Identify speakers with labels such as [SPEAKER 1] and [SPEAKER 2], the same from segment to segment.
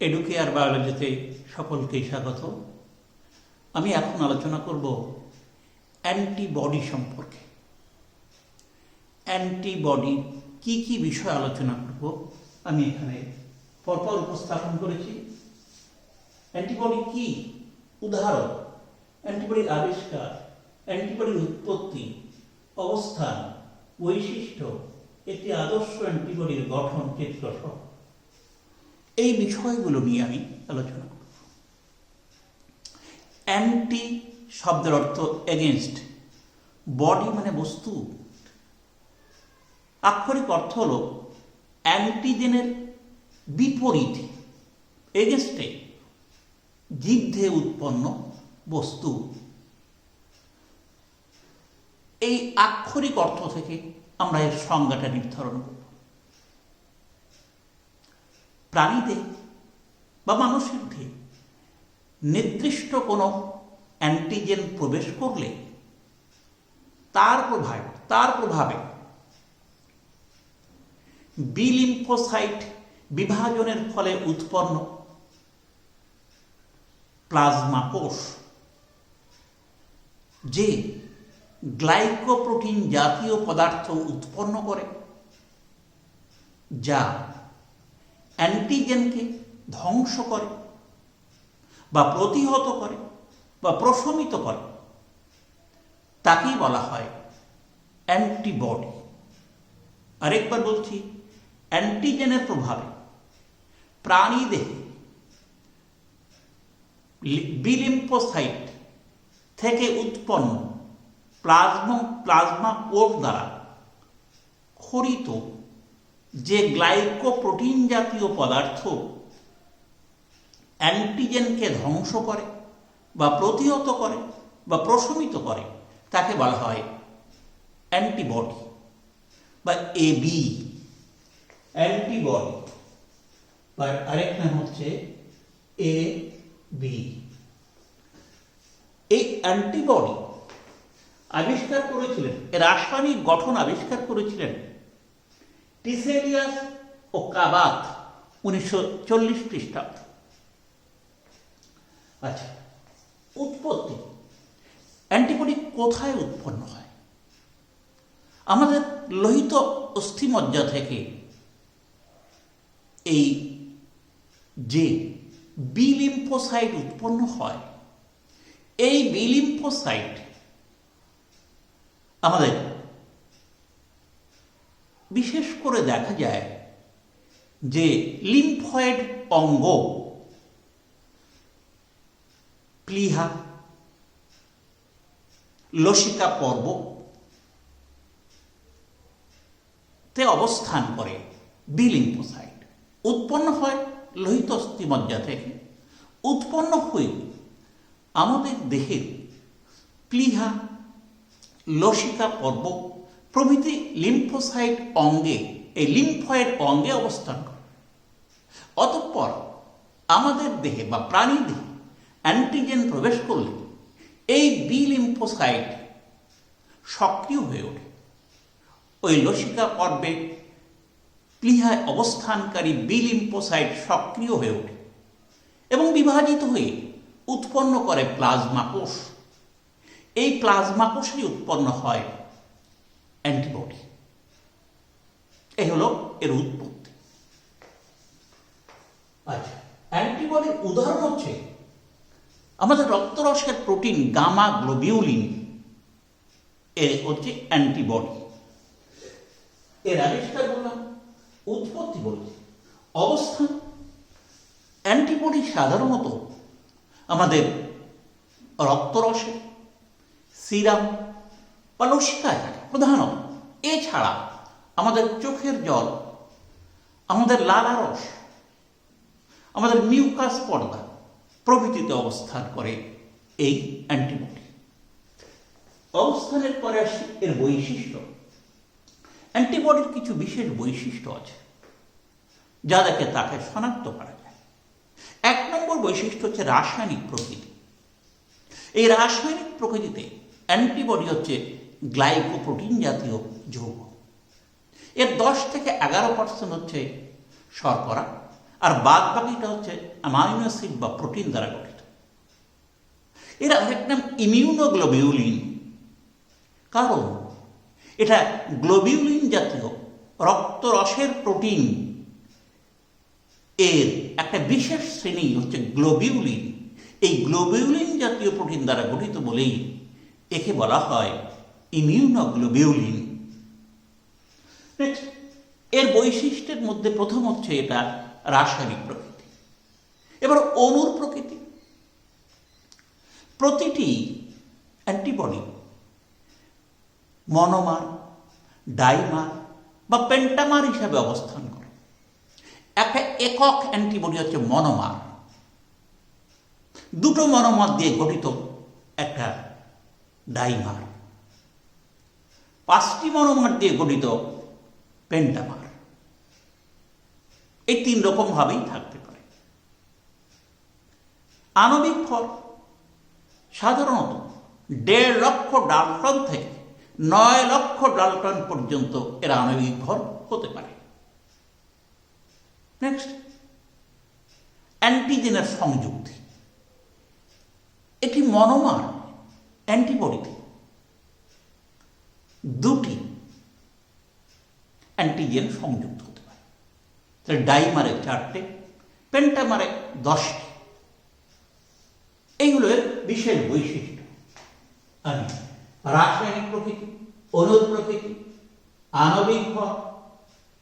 [SPEAKER 1] Educare বায়োলজিতে সকলকেই স্বাগত। আমি এখন আলোচনা করব অ্যান্টিবডি সম্পর্কে। অ্যান্টিবডি কি কি বিষয় আলোচনা করব আমি এখানে পরপর উপস্থাপন করেছি। অ্যান্টিবডি কি? উদাহরণ অ্যান্টিবডির আবিষ্কার অ্যান্টিবডির উৎপত্তি, অবস্থান, বৈশিষ্ট্য একটি আদর্শ অ্যান্টিবডির গঠন চিত্র সহ এই বিষয়গুলো নিয়ে আমি আলোচনা করব। অ্যান্টি শব্দের অর্থ এগেনস্ট বডি মানে বস্তু। আক্ষরিক অর্থ হল অ্যান্টিজেনের বিপরীত এগেনস্টে জীবধে উৎপন্ন বস্তু। এই আক্ষরিক অর্থ থেকে আমরা এর সংজ্ঞাটা নির্ধারণ করব। প্রাণীদের বা মানুষের দেহে নির্দিষ্ট কোনো অ্যান্টিজেন প্রবেশ করলে তার প্রভাব, তার প্রভাবে বিলিম্ফোসাইট বিভাজনের ফলে উৎপন্ন প্লাজমা কোষ, যে গ্লাইকোপ্রোটিন জাতীয় পদার্থ উৎপন্ন করে, যা অ্যান্টিজেনকে ধ্বংস করে, বা প্রতিহত করে, বা প্রশমিত করে। তাকেই বলা হয় অ্যান্টিবডি। আরেকবার বলছি, অ্যান্টিজেনের প্রভাবে প্রাণী দেহে বিলিম্পোসাইট থেকে উৎপন্ন প্লাজমা প্লাজমা কোষ দ্বারা খরিত যে গ্লাইকোপ্রোটিন জাতীয় পদার্থ অ্যান্টিজেনকে ধ্বংস করে বা প্রতিহত করে বা প্রশমিত করে, তাকে বলা হয় অ্যান্টিবডি বা এবি অ্যান্টিবডি বা আরেক নাম হচ্ছে এ বি। এই অ্যান্টিবডি আবিষ্কার করেছিলেন, রাসায়নিক গঠন আবিষ্কার করেছিলেন টিসেলিয়াস ও কাবাত উনিশশো চল্লিশ খ্রিস্টাব্দ। আচ্ছা উৎপত্তি। অ্যান্টিবডি কোথায় উৎপন্ন হয়? আমাদের লোহিত অস্থিমজ্জা থেকে এই যে বিলিম্ফোসাইট উৎপন্ন হয়, এই বিলিম্ফোসাইট আমাদের বিশেষ করে দেখা যায় যে লিম্ফয়েড অঙ্গ প্লিহা, লসিকা পর্ব তে অবস্থান করে বিলিম্ফোসাইট উৎপন্ন হয় লোহিত অস্থিমজ্জা থেকে। উৎপন্ন হয়ে আমাদের দেহের প্লিহা, লসিকা পর্ব প্রভৃতি লিম্ফোসাইট অঙ্গে, এই লিম্ফয়েড অঙ্গে অবস্থান করে। অতঃপর আমাদের দেহে বা প্রাণী দেহে অ্যান্টিজেন প্রবেশ করলে এই বি লিম্ফোসাইট সক্রিয় হয়ে ওঠে। ওই লসিকা পর্বে প্লিহায় অবস্থানকারী বি লিম্ফোসাইট সক্রিয় হয়ে ওঠে এবং বিভাজিত হয়ে উৎপন্ন করে প্লাজমা কোষ। এই প্লাজমা কোষেই উৎপন্ন হয় অ্যান্টিবডি এই হলো এর উৎপত্তি। আচ্ছা অ্যান্টিবডির উদাহরণ হচ্ছে, আমাদের রক্তরসের প্রোটিন গামা গ্লোবিউলিন এ হচ্ছে অ্যান্টিবডি এর আবিষ্কার বললাম, উৎপত্তি বলছি, অবস্থান। অ্যান্টিবডি সাধারণত আমাদের রক্তরসে, সিরাম বা লসিকায় থাকে প্রধানত এছাড়া আমাদের চোখের জল, আমাদের লালারস আমাদের মিউকাস পর্দা প্রভৃতিতে অবস্থান করে এই অ্যান্টিবডি। অবস্থানের পরে আসি এর বৈশিষ্ট্য। অ্যান্টিবডির কিছু বিশেষ বৈশিষ্ট্য আছে, যা দেখে তাকে শনাক্ত করা যায়। এক নম্বর বৈশিষ্ট্য হচ্ছে রাসায়নিক প্রকৃতি। এই রাসায়নিক প্রকৃতিতে অ্যান্টিবডি হচ্ছে গ্লাইকোপ্রোটিন জাতীয় যৌগ। এর দশ থেকে এগারো পার্সেন্ট হচ্ছে শর্করা, আর বাদ বাকিটা হচ্ছে অ্যামাইনো অ্যাসিড বা প্রোটিন দ্বারা গঠিত। এর আরেক নাম ইমিউনোগ্লোবিউলিন কারণ এটা গ্লোবিউলিন জাতীয় রক্তরসের প্রোটিন এর একটা বিশেষ শ্রেণি হচ্ছে গ্লোবিউলিন এই গ্লোবিউলিন জাতীয় প্রোটিন দ্বারা গঠিত বলেই একে বলা হয় ইমিউনোগ্লোবিউলিন এর বৈশিষ্ট্যের মধ্যে প্রথম হচ্ছে এটা রাসায়নিক প্রকৃতি। এবার অণুর প্রকৃতি। প্রতিটি অ্যান্টিবডি, মনোমার, ডাইমার বা পেন্টামার হিসাবে অবস্থান করে। একটা একক অ্যান্টিবডি হচ্ছে মনোমার। দুটো মনোমার দিয়ে গঠিত একটা ডাইমার। পাঁচটি মনোমার দিয়ে গঠিত পেন্টামার। এই তিন রকম ভাবেই থাকতে পারে। আণবিক ফল, সাধারণত দেড় লক্ষ ডালটন থেকে নয় লক্ষ ডালটন পর্যন্ত এর আণবিক ভর হতে পারে। নেক্সট, অ্যান্টিজেনের সংযুক্তি। এটি মনোমার অ্যান্টিবডিতে দুটি অ্যান্টিজেন সংযুক্ত হতে পারে। তাহলে ডাইমারে চারটে, পেন্টামারে দশটি। এইগুলো এর বিশেষ বৈশিষ্ট্য। আমি রাসায়নিক প্রকৃতি, অনুর প্রকৃতি, আণবিক ফল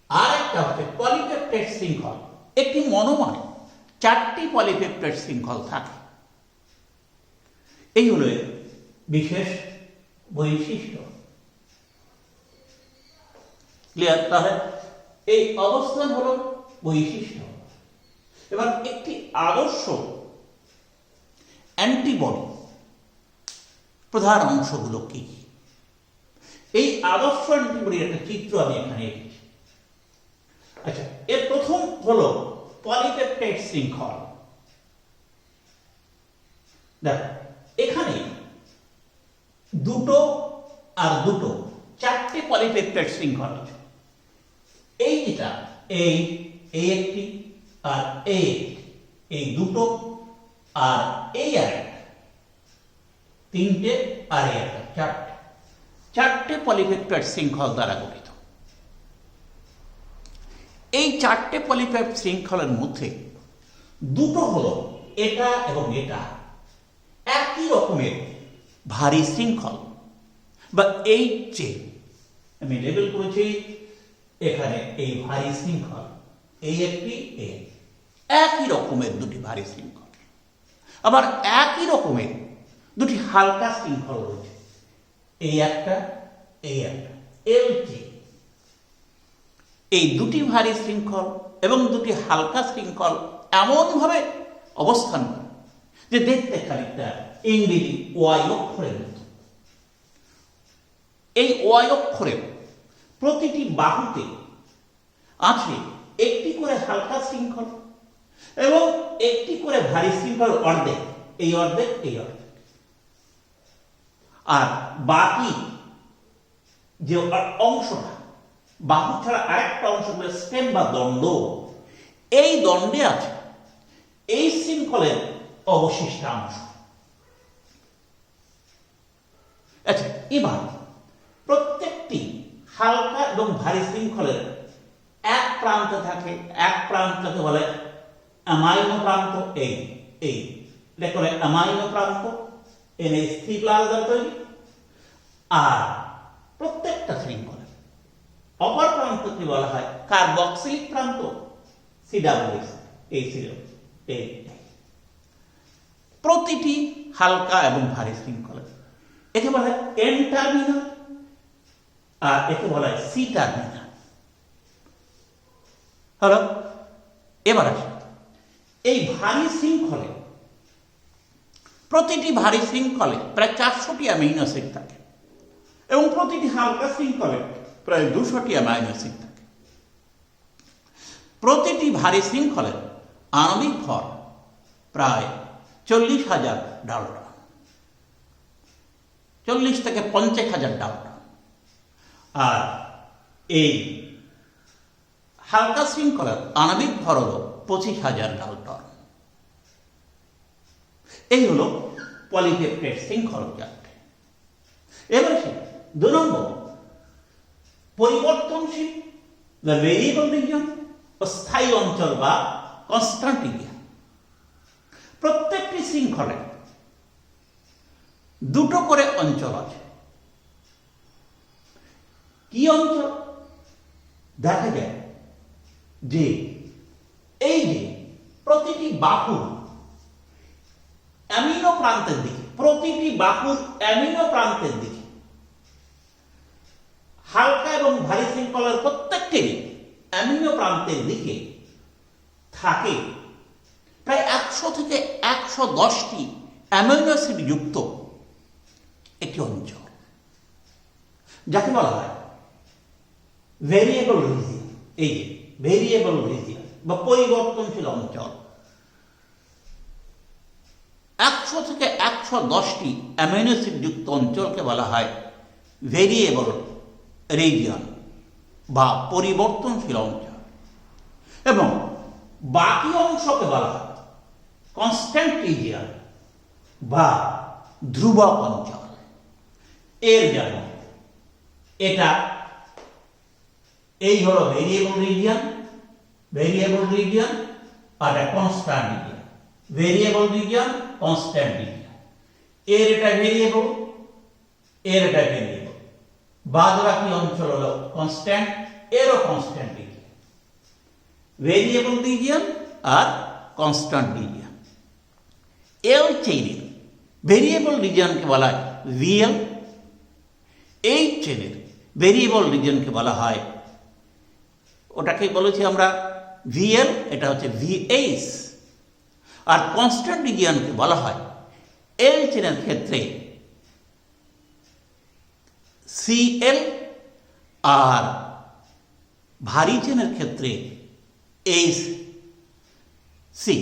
[SPEAKER 1] আর একটা হচ্ছে পলিপেপটাইড শৃঙ্খল। একটি মনোমারে, চারটি পলিপেপটাইড শৃঙ্খল থাকে। এই হলো বিশেষ বৈশিষ্ট্য। ক্লিয়ার তাহলে এই অবস্থান হলো বৈশিষ্ট্য। এবার একটি আদর্শ অ্যান্টিবডি প্রধান অংশগুলো কি? এই আদর্শ অ্যান্টিবডির একটা চিত্র আমি এখানে এঁকেছি। আচ্ছা এর প্রথম হলো পলিপেপটাইড শৃঙ্খল। দেখো, এখানে দুটো আর দুটো, চারটে পলিপেপটাইড শৃঙ্খল আছে। এই যেটা, এই এই একটি আর এই এই দুটো আর এই আর তিনটে আর এই একটা, চারটে। চারটে পলিপেপটাইড শৃঙ্খল দ্বারা গঠিত। এই চারটে পলিপেপ শৃঙ্খলের মধ্যে দুটো হলো এটা এবং এটা। একই রকমের ভারী শৃঙ্খল। বা এই যে আমি লেবেল করেছি এখানে এই ভারী শৃঙ্খল, এই একটি একটি। একই রকমের দুটি ভারী শৃঙ্খল। আবার একই রকমের দুটি হালকা শৃঙ্খল রয়েছে। এই একটা এই একটা এলটি এই দুটি ভারী শৃঙ্খল এবং দুটি হালকা শৃঙ্খল এমনভাবে অবস্থান করে যে দেখতে খানিকটা ইংরেজি ওয়াই অক্ষরের মতো। এই ওয়াই অক্ষরের প্রতিটি বাহুতে আছে একটি করে হালকা শৃঙ্খল এবং একটি করে ভারী শৃঙ্খল অর্ধেক। এই অর্ধেক এই অর্ধেক। আর বাকি যে অংশটা, বাহু ছাড়া আরেকটা অংশ হলো স্টেম বা দণ্ড, এই দণ্ডে আছে এই শৃঙ্খলের অবশিষ্টাংশ আচ্ছা এবার প্রত্যেকটি হালকা এবং ভারী শৃঙ্খলের এক প্রান্তে থাকে, এক প্রান্তকে বলে অ্যামাইনো প্রান্ত, এই এই। এটাকে বলে অ্যামাইনো প্রান্ত, এনে স্থির লাল তৈরি। আর প্রত্যেকটা শৃঙ্খলের অপর প্রান্তকে বলা হয় কার্বক্সিলিক প্রান্ত সিডাব্লিউএস এই ছিল এই। প্রতিটি হালকা এবং ভারী শৃঙ্খলা একে বলা হয় এন টার্মিনাল আর একে বলা হয় সি টার্মিনাল হলো, এবার আসি। এই ভারী শৃঙ্খলে, প্রতিটি ভারী শৃঙ্খলে প্রায় চারশোটি অ্যামাইনো অ্যাসিড থাকে এবং প্রতিটি হালকা শৃঙ্খলে প্রায় দুশোটি অ্যামাইনো অ্যাসিড থাকে। প্রতিটি ভারী শৃঙ্খলে আণবিক ভর প্রায় চল্লিশ হাজার ডালটন চল্লিশ থেকে পঞ্চাশ হাজার ডালটন আর এই হালকা শৃঙ্খলার আণবিক ভর হল পঁচিশ হাজার ডালটন এই হলো পলিপেপ্টাইড শৃঙ্খলজাত এবার আসি দু নম্বর, পরিবর্তনশীল বা ভেরিয়েবল রিজন ও স্থায়ী অঞ্চল বা কনস্ট্যান্ট এরিয়া প্রত্যেকটি শৃঙ্খলে দুটো করে অঞ্চল আছে। কি অঞ্চল দেখা যায় যে এই যে প্রতিটি বাহুর অ্যামিনো প্রান্তের দিকে, প্রতিটি বাহুর অ্যামিনো প্রান্তের দিকে, হালকা এবং ভারী শৃঙ্খলার প্রত্যেকটির অ্যামিনো প্রান্তের দিকে থাকে প্রায় একশো থেকে একশো দশটি অ্যামিনো অ্যাসিড যুক্ত একটি অঞ্চল, যাকে বলা হয় ভেরিয়েবল রিজিয়ন এই যে ভেরিয়েবল রিজিয়ন বা পরিবর্তনশীল অঞ্চল। একশো থেকে একশো দশটি অ্যামিনো অ্যাসিড যুক্ত অঞ্চলকে বলা হয় ভেরিয়েবল রিজিয়ন বা পরিবর্তনশীল অঞ্চল। এবং বাকি অংশকে বলা হয় কনস্ট্যান্ট রিজিয়ন বা ধ্রুবক অঞ্চল। এর যেমন এটা এই হলো ভেরিয়েবল রিজিয়ন ভেরিয়েবল রিজিয়ন আর constant region variable region constant region এর এটা ভেরিয়েবল এর এটা ভেরিয়েবল বাদ বাকি অঞ্চল হলো কনস্ট্যান্ট এরও কনস্ট্যান্ট রিজিয়ন ভেরিয়েবল রিজিয়ন আর কনস্ট্যান্ট রিজিয়ন এল চেইনের ভেরিয়েবল রিজিয়নকে বলা হয় ভিএল এই চেনের ভেরিয়েবল রিজিয়নকে বলা হয় ওটাকে বলেছি আমরা ভিএল, এটা হচ্ছে ভিএইচ। আর কনস্ট্যান্ট রিজিয়নকে বলা হয় এল চেনের ক্ষেত্রে সিএল আর ভারী চেনের ক্ষেত্রে এইচ সি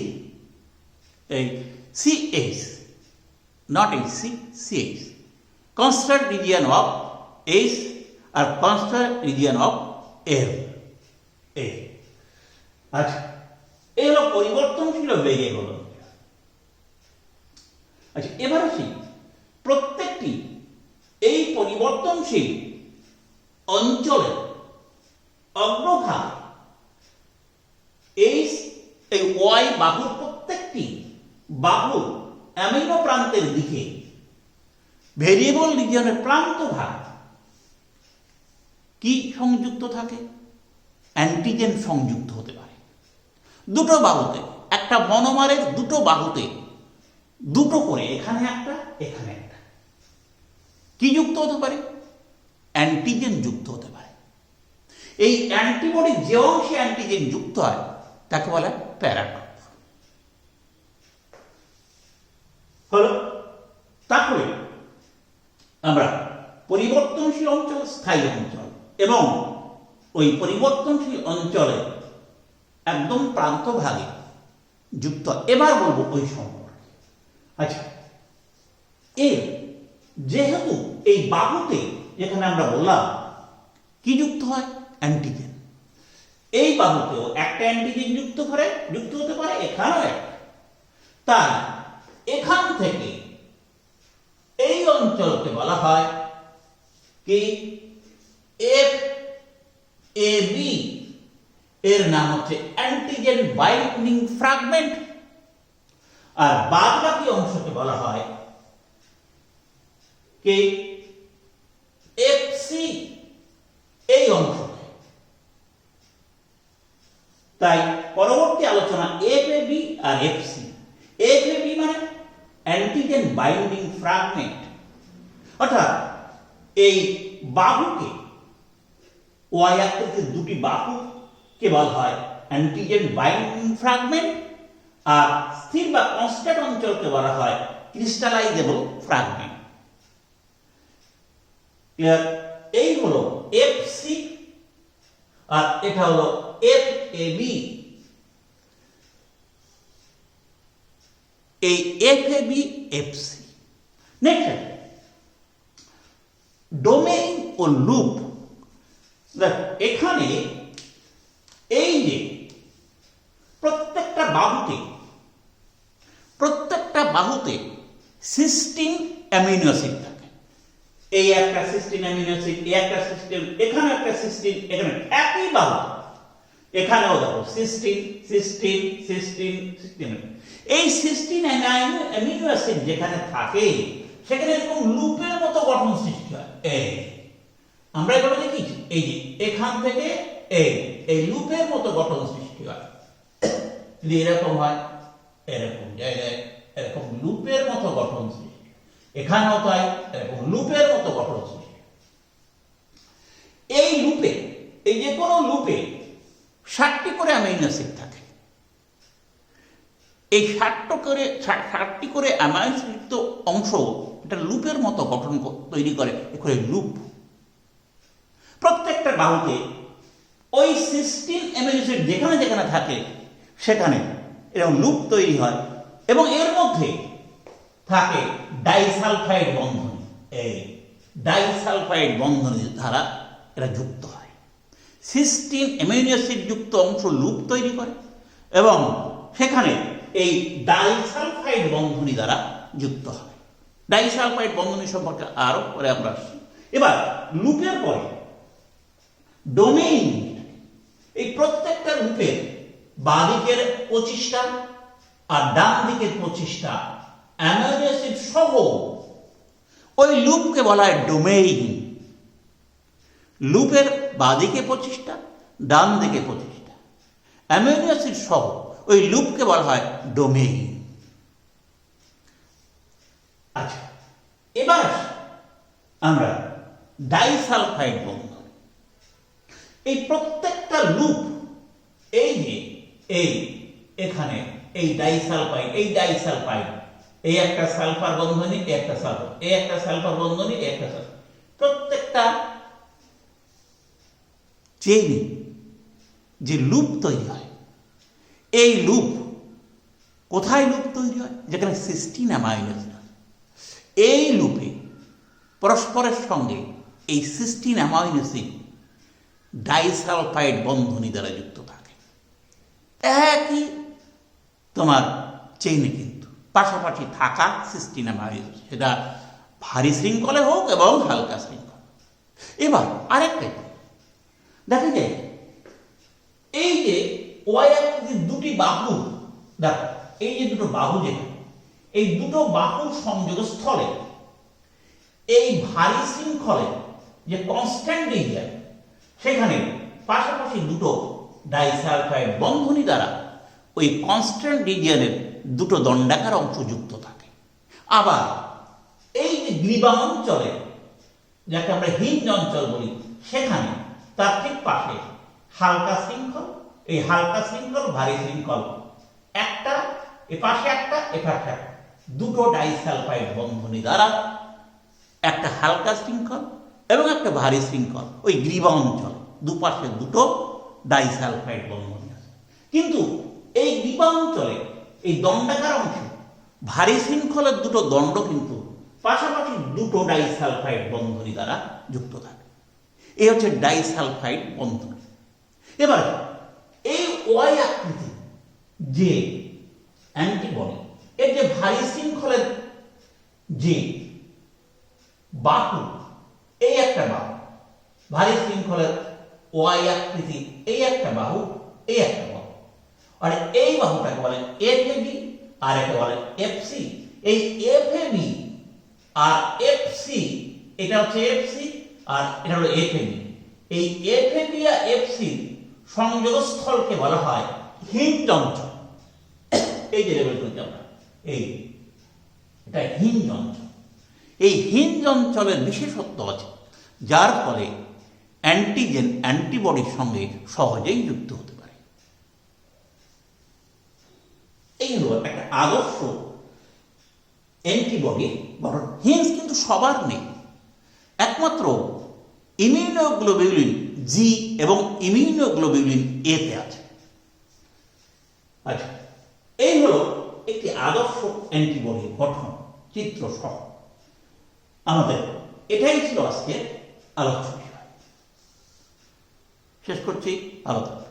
[SPEAKER 1] এই CH not H C CH constant region of H R constant region of L আচ্ছা এই হলো পরিবর্তনশীল ভেরিয়েবল আচ্ছা এবার আসি। প্রত্যেকটি এই পরিবর্তনশীল অঞ্চলের অগ্রভাগ এই এই ওয়াই বাহুর প্রত্যেকটি বাহুর অ্যামিনো প্রান্তের দিকে ভেরিয়েবল রিজিয়নের প্রান্ত ভাগ কি সংযুক্ত থাকে? অ্যান্টিজেন সংযুক্ত হতে পারে। দুটো বাহুতে, একটা মনোমারের দুটো বাহুতে, দুটো করে এখানে একটা এখানে একটা। কি যুক্ত হতে পারে? অ্যান্টিজেন যুক্ত হতে পারে। এই অ্যান্টিবডি যে অংশে অ্যান্টিজেন যুক্ত হয়, তাকে বলে প্যারাটপ। হলো, তারপরে আমরা পরিবর্তনশীল অঞ্চল, স্থায়ী অঞ্চল, এবং ওই পরিবর্তনশীল অঞ্চলে একদম প্রান্ত ভাগে যুক্ত। এবার বলব ওই সম্পর্কে আচ্ছা এর যেহেতু এই বাহুতে যেখানে আমরা বললাম, কি যুক্ত হয়? অ্যান্টিজেন এই বাহুতেও একটা অ্যান্টিজেন যুক্ত করে, যুক্ত হতে পারে এখানেও একটা। তাই এখান থেকে এই অঞ্চলকে বলা হয় কি? এফ এ বি এর নাম হচ্ছে অ্যান্টিজেন বাইন্ডিং ফ্রাগমেন্ট আর বাদ বাকি অংশকে বলা হয় কি? এফসি এই অংশকে। তাই পরবর্তী আলোচনা এফ বি আর এফসি এফ এ বি মানে অ্যান্টিজেন বাইন্ডিং ফ্রাগমেন্ট অর্থাৎ এই বাহুকে ওয়াই আকৃতির দুটি বাহুকে বলা হয়? অ্যান্টিজেন বাইন্ডিং ফ্রাগমেন্ট আর স্থির বা কনস্ট্যান্ট অঞ্চলকে বলা হয় ক্রিস্টালাইজেবল ফ্রাগমেন্ট ক্লিয়ার এই হলো এফ সি আর এটা হলো এফ এ বি এই F A B F C next domain O loop দেখ, এখানে এই যে প্রত্যেকটা বাহুতে প্রত্যেকটা বাহুতে সিস্টিন অ্যামিনো অ্যাসিড থাকে। এই একটা সিস্টিন অ্যামিনো অ্যাসিড, এই একটা সিস্টিন এখানে একটা সিস্টিন এখানে একই বাহু। এখানেও দেখো, সিস্টিন সিস্টিন সিস্টিন সিস্টিন। এই সিস্টিন অ্যামিনো অ্যাসিড যেখানে থাকে, সেখানে এরকম লুপের মতো গঠন সৃষ্টি হয়। এই আমরা এভাবে দেখি এই যে, এখান থেকে এই এই লুপের মতো গঠন সৃষ্টি হয়। যদি এরকম হয়, এরকম জায়গায় এরকম লুপের মতো গঠন সৃষ্টি। এখানেও তাই, এরকম লুপের মতো গঠন সৃষ্টি। এই লুপে, এই যে কোনো লুপে ষাটটি করে অ্যামাইনো অ্যাসিড থাকে। এই ষাটটা করে ষাট- ষাটটি করে অ্যামাইনো অ্যাসিড অংশ এটা লুপের মতো গঠন তৈরি করে, এ করে লুপ। প্রত্যেকটা বাহুতে ওই সিস্টিন অ্যামিনো অ্যাসিড যেখানে যেখানে থাকে, সেখানে এরকম লুপ তৈরি হয় এবং এর মধ্যে থাকে ডাইসালফাইড বন্ধন। এই ডাইসালফাইড বন্ধনের দ্বারা এরা যুক্ত হয়। সিস্টিন অ্যামিনো অ্যাসিড যুক্ত অংশ লুপ তৈরি করে এবং সেখানে এই ডাইসালফাইড বন্ধনী দ্বারা যুক্ত হয়। ডাইসালফাইড বন্ধনী সম্পর্কে আরও পরে আমরা আসছি। এবার লুপের পরে ডোমেইন এই প্রত্যেকটা লুপের বাঁদিকের পঁচিশটা আর ডান দিকের পঁচিশটা অ্যাসিড সহ ওই লুপকে বলা হয় ডোমেইন লুপের বাঁদিকে পঁচিশটা ডান দিকে পঁচিশটা অ্যামিনো সহ ওই লুপকে বলা হয় ডোমেইন আচ্ছা এবার আমরা ডাইসালফাইড বন্ধন এই প্রত্যেকটা লুপ এই যে, এই, এখানে এই ডাইসালফাইড এই ডাইসালফাইড এই একটা সালফার বন্ধনী একটা সালফার এই একটা সালফার বন্ধনী একটা সালফার প্রত্যেকটা চেইনে যে লুপ তৈরি হয়, এই লুপ কোথায় লুপ তৈরি হয়? যেখানে সিস্টিন অ্যামাইনো এই লুপে পরস্পরের সঙ্গে এই সিস্টিন অ্যাসিড ডাইসালফাইড বন্ধনী দ্বারা যুক্ত থাকে। একই তোমার চেইনে কিন্তু। পাশাপাশি থাকা সিস্টিন অ্যামাইনো সেটা ভারী শৃঙ্খলে হোক এবং হালকা শৃঙ্খল। এবার আরেকটা কি? দেখা যায়, এই যে ওয়াই আকৃতির দুটি বাহু, দেখো, এই যে দুটো বাহু যেটা, এই দুটো বাহু সংযোগ স্থলে এই ভারী শৃঙ্খলে যে কনস্ট্যান্ট ডিভিশন সেখানে পাশাপাশি দুটো ডাইসালফাইড বন্ধনী দ্বারা ওই কনস্ট্যান্ট রিজিয়নের দুটো দণ্ডাকার অংশ যুক্ত থাকে। আবার এই যে গ্রীবা অঞ্চলে, যাকে আমরা হিঞ্জ অঞ্চল বলি, সেখানে তার ঠিক পাশে হালকা শৃঙ্খল, এই হালকা শৃঙ্খল, ভারী শৃঙ্খল, একটা, এ পাশে একটা, এ পাশে একটা। দুটো ডাইসালফাইড বন্ধনী দ্বারা একটা হালকা শৃঙ্খল এবং একটা ভারী শৃঙ্খল, ওই গ্রীবা অঞ্চল, দুপাশে দুটো ডাইসালফাইড বন্ধনী আছে। কিন্তু এই গ্রীবা অঞ্চলে, এই দণ্ডাকার অংশ ভারী শৃঙ্খলের দুটো দণ্ড কিন্তু পাশাপাশি দুটো ডাইসালফাইড বন্ধনী দ্বারা যুক্ত থাকে। এই হচ্ছে ডাইসালফাইড বন্ধনী এবার, এই ওয়াই আকৃতি যে অ্যান্টিবডি, এর যে ভারী শৃঙ্খলের যে বাহু এই একটা বাহু। ভারী শৃঙ্খলের ওয়াই আকৃতি এই একটা বাহু, এই একটা বাহু। আর এই বাহুটাকে বলে বি আর একে বলে এফ সি এই এফ বি আর এফ সি এটা হচ্ছে এফ সি আর এটা হলো এফ বি এই এফ বি আর এফ সি সংযোগস্থলকে বলা হয় হিঞ্জ অঞ্চল। এই যে লেভেল করছি আমরা, এই, এটা হিঞ্জ অঞ্চল। এই হিঞ্জ অঞ্চলের বিশেষত্ব আছে যার ফলে অ্যান্টিজেন অ্যান্টিবডির সঙ্গে সহজেই যুক্ত হতে পারে। এই হল একটা আদর্শ অ্যান্টিবডি গঠন হিঞ্জ কিন্তু সবার নেই। একমাত্র ইমিউনোগ্লোবিউলিন জি এবং ইমিউনোগ্লোবিউলিন এতে আছে। আচ্ছা এই হলো একটি আদর্শ অ্যান্টিবডি গঠন চিত্র সহ আমাদের এটাই ছিল আজকে আলোচ্য বিষয় শেষ করছি আলোচনা